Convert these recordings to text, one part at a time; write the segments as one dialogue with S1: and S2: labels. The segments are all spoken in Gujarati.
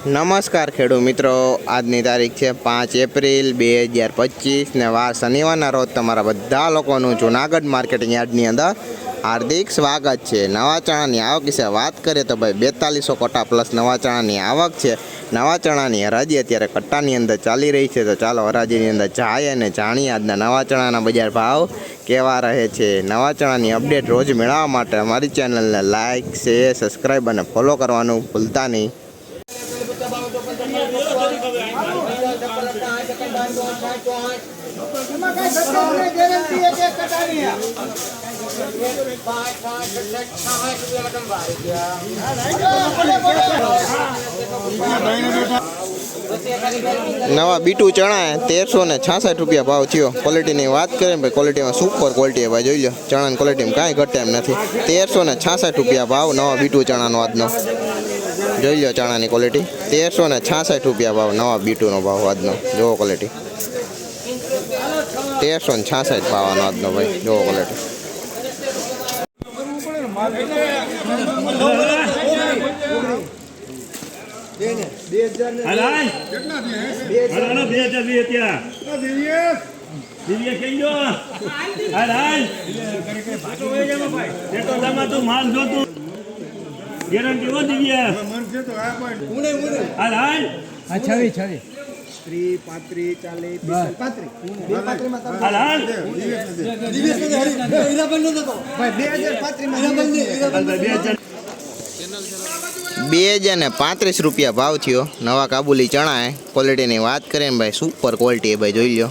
S1: નમસ્કાર ખેડૂત મિત્રો. આજની તારીખ છે પાંચ એપ્રિલ બે હજાર પચીસ ને વાર શનિવારના રોજ તમારા બધા લોકોનું જુનાગઢ માર્કેટિંગ યાર્ડની અંદર હાર્દિક સ્વાગત છે. નવા ચણાની આવક વિશે વાત કરીએ તો ભાઈ બેતાલીસો કોટા પ્લસ નવા ચણાની આવક છે. નવા ચણાની હરાજી અત્યારે કટ્ટાની અંદર ચાલી રહી છે. તો ચાલો હરાજીની અંદર જાય અને જાણીએ આજના નવા ચણાના બજાર ભાવ કેવા રહે છે. નવા ચણાની અપડેટ રોજ મેળવવા માટે અમારી ચેનલને લાઇક શેર, સબસ્ક્રાઈબ અને ફોલો કરવાનું ભૂલતા નહીં. નવા બીટું ચણા તેરસો ને છાસઠ રૂપિયા ભાવ થયો. ક્વોલિટીની વાત કરીએ ભાઈ ક્વોલિટીમાં સુપર ક્વોલિટી ભાઈ, જોઈ લો. ચણાની ક્વોલિટીમાં કાંઈ ઘટે એમ નથી. તેરસો ને છાસઠ રૂપિયા ભાવ નવા બીટું ચણાનો આજનો. જોઈ લો ચણાની ક્વોલિટી તેરસો ને છાસઠ રૂપિયા ભાવ, નવા બીટુનો ભાવ આજનો. જોવો ક્વોલિટી તેરસો ને છાસઠ ભાવનો આજનો ભાઈ. જોવો ક્વોલિટી
S2: દિવ્ય કઈ ગયો હો
S3: છવી છવી. ત્રી પાંત્રી ચાલીસ બે હજાર
S1: ને પાંત્રીસ રૂપિયા ભાવ થયો. નવા કાબુલી ચણા હે. ક્વોલિટીની વાત કરીએ ને ભાઈ સુપર ક્વોલિટી ભાઈ જોઈ લો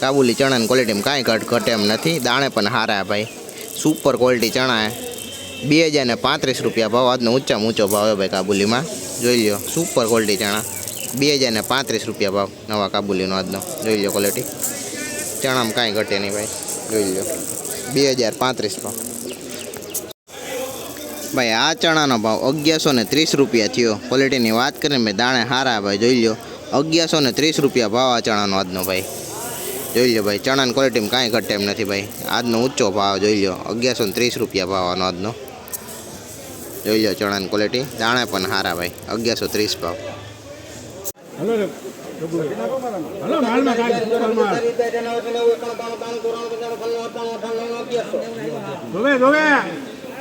S1: કાબુલી ચણાની ક્વોલિટીમાં કાંઈ ઘટ ઘટે એમ નથી. દાણે પણ હારા ભાઈ. સુપર ક્વોલિટી ચણા હે. બે હજાર ને પાંત્રીસ રૂપિયા ભાવ, આજનો ઊંચામાં ઊંચો ભાવ હે ભાઈ કાબુલીમાં. જોઈ લો સુપર ક્વોલિટી ચણા. બે હજાર ને પાંત્રીસ રૂપિયા ભાવ, નવા કાબુલીનો આજનો. જોઈ લો ક્વોલિટી ચણામાં કાંઈ ઘટે નહીં ભાઈ. જોઈ લો બે હજાર પાંત્રીસ ભાવ. ભાઈ, આ ચણાનો ભાવ અગિયારસો ને ત્રીસ રૂપિયા થયો. ક્વોલિટીની વાત કરીએ ભાઈ દાણે હારા ભાઈ. જોઈ લો અગિયારસો ને ત્રીસ રૂપિયા ભાવ આ ચણાનો આજનો ભાઈ. જોઈ લો ભાઈ, ચણાની ક્વોલિટીમાં કાંઈ ઘટે એમ નથી ભાઈ. આજનો ઊંચો ભાવ, જોઈ લો અગિયારસો ને ત્રીસ રૂપિયા ભાવ આનો આજનો. જોઈ લો ચણાની ક્વોલિટી દાણે પણ હારા ભાઈ. અગિયારસો ત્રીસ ભાવ.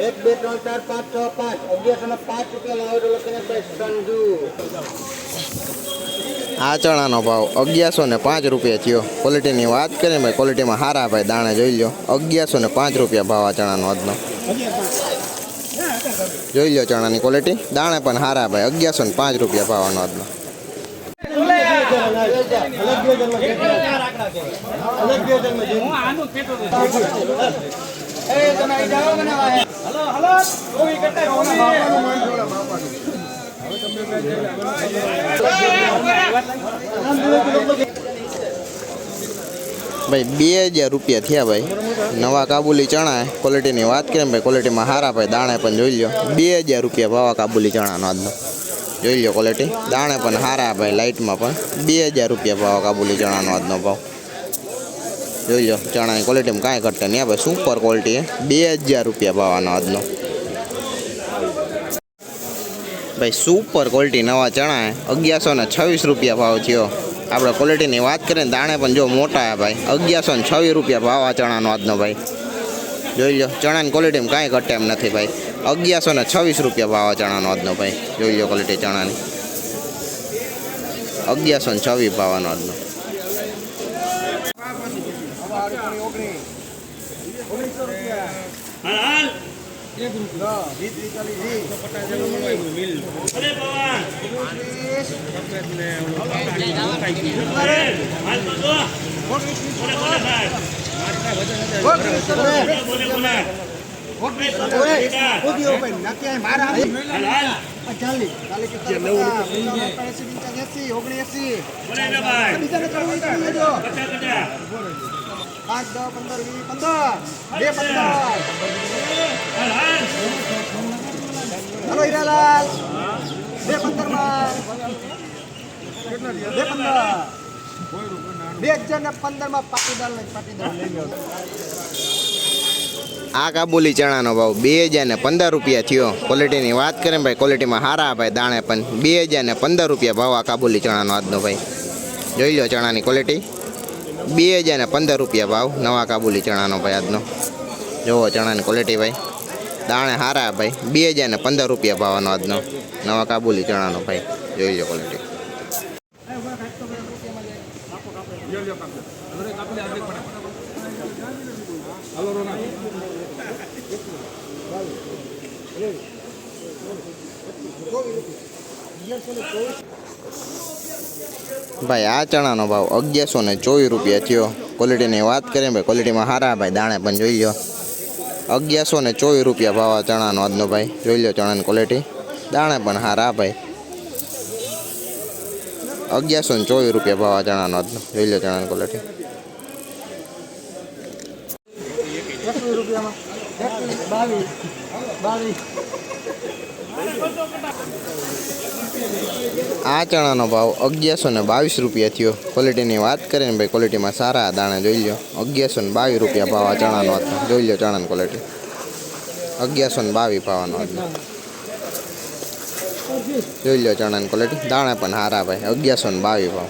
S3: એક બે ત્રણ ચાર પાંચ છ પાંચ. અગિયારસો ને પાંચ રૂપિયા લાવો લખીને ભાઈ સંજુ.
S1: આ ચણાનો ભાવ અગિયારસો ને પાંચ રૂપિયા થયો. ક્વોલિટીની વાત કરીએ ભાઈ ક્વોલિટીમાં હારા ભાઈ દાણે જોઈ લો. અગિયારસો ને પાંચ રૂપિયા ભાવ આ ચણાનો આજનો. જોઈ લો ચણાની ક્વોલિટી દાણે પણ હારા ભાઈ અગિયારસો ને પાંચ રૂપિયા ભાવનો આજનો.
S3: હલો હલો કોઈ કરતા કોને?
S1: ભાઈ, બે હજાર રૂપિયા થયા ભાઈ. નવા કાબુલી ચણા. ક્વોલિટીની વાત કરીએ ભાઈ ક્વોલિટીમાં હારા ભાઈ દાણે પણ જોઈ લો બે હજાર રૂપિયા ભાવા કાબુલી ચણાનો આજનો. જોઈ લો ક્વોલિટી દાણે પણ હારા ભાઈ લાઇટમાં પણ. બે હજાર રૂપિયા ભાવા કાબુલી ચણાનો આજનો ભાવ. જોઈ લો ચણાની ક્વોલિટીમાં કાંઈ ઘટે નહીં. ભાઈ સુપર ક્વોલિટી બે હજાર રૂપિયા ભાવાનો આજનો. ભાઈ સુપર ક્વોલિટી નવા ચણા અગિયારસો ને છવ્વીસ રૂપિયા ભાવ થયો. આપણે ક્વોલિટીની વાત કરીએ ને દાણે પણ જો મોટા હે ભાઈ. અગિયારસો ને છવ્વીસ રૂપિયા ભાવ આ ચણાનો આજનો ભાઈ. જોઈ લો ચણાની ક્વોલિટીમાં કાંઈ ઘટે એમ નથી ભાઈ. અગિયારસો ને છવ્વીસ રૂપિયા ભાવ આ ચણાનો આજનો ભાઈ. જોઈ લો ક્વોલિટી ચણાની. અગિયારસો ને છવ્વીસ ભાવનો આજનો.
S2: એક અરે
S3: પાંચ પંદર વીસ પંદર બે પંદર હલો હીરાલાલ બે પંદરમાં બે હજાર ને પંદરમાં પાટીદાર
S1: આ કાબુલી ચણાનો ભાવ બે હજાર ને પંદર રૂપિયા થયો. ક્વોલિટીની વાત કરીએ ભાઈ ક્વોલિટીમાં સારા ભાઈ દાણે, પણ બે હજાર ને પંદર રૂપિયા ભાવ આ કાબુલી ચણાનો આજનો ભાઈ. જોઈ લો ચણાની ક્વોલિટી બે હજાર ને પંદર રૂપિયા ભાવ નવા કાબુલી ચણાનો ભાઈ આજનો. જોવો ચણાની ક્વોલિટી ભાઈ. દાણે સારા ભાઈ, બે હજાર ને પંદર રૂપિયા ભાવનો આજનો. નવા કાબુલી ચણાનો ભાઈ. જોઈ લો ક્વોલિટી ભાઈ, આ ચણાનો ભાવ અગિયારસો ને ચોવીસ રૂપિયા થયો. ક્વોલિટીની વાત કરીએ ભાઈ ક્વોલિટીમાં સારા ભાઈ, દાણે પણ જોઈ લો. અગિયારસો ને ચોવીસ રૂપિયા ભાવ આ ચણાનો આજનો ભાઈ, જોઈ લો ચણાની ક્વોલિટી દાણે પણ સારા ભાઈ. અગિયારસો ને ચોવીસ રૂપિયા ભાવ આ ચણાનો આજનો, જોઈ લો ચણાની ક્વોલિટી આ ચણાનો ભાવ અગિયારસો ને બાવીસ રૂપિયા થયો. ક્વોલિટીની વાત કરીએ ને ભાઈ ક્વોલિટીમાં સારા દાણા જોઈ લો અગિયારસો ને બાવીસ રૂપિયા ભાવ આ ચણાનો હતો. જોઈ લો ચણાની ક્વોલિટી અગિયારસો ને બાવીસ ભાવનો હતો. જોઈ લો ચણાની ક્વોલિટી દાણા પણ સારા ભાઈ. અગિયારસો ને બાવીસ ભાવ.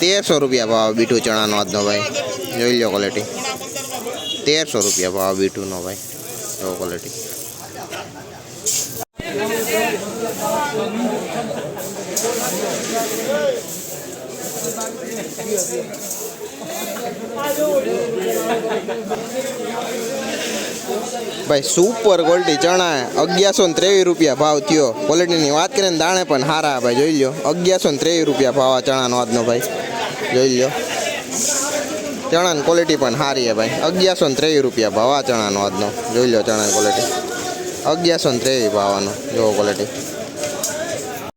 S1: તેરસો રૂપિયા ભાવ બીઠું ચણાનો આજનો ભાઈ. જોઈ લો ક્વોલિટી તેરસો રૂપિયા ભાવ બીઠુંનો ભાઈ. જો ક્વોલિટી ભાઈ સુપર ક્વોલિટી ચણા અગિયારસો ને ત્રેવીસ રૂપિયા ભાવ થયો. ક્વોલિટીની વાત કરીએ ને દાણે પણ સારા ભાઈ. જોઈ લો અગિયારસો ને ત્રેવીસ રૂપિયા ભાવ આ ચણાનો આજનો ભાઈ. જોઈ લો. ચણાની ક્વોલિટી પણ સારી છે ભાઈ. અગિયારસો ને ત્રેવીસ રૂપિયા ભાવ આ ચણાનો આજનો. જોઈ લો ચણાની ક્વોલિટી અગિયારસો ને ત્રેવીસ ભાવનો. જોવો ક્વોલિટી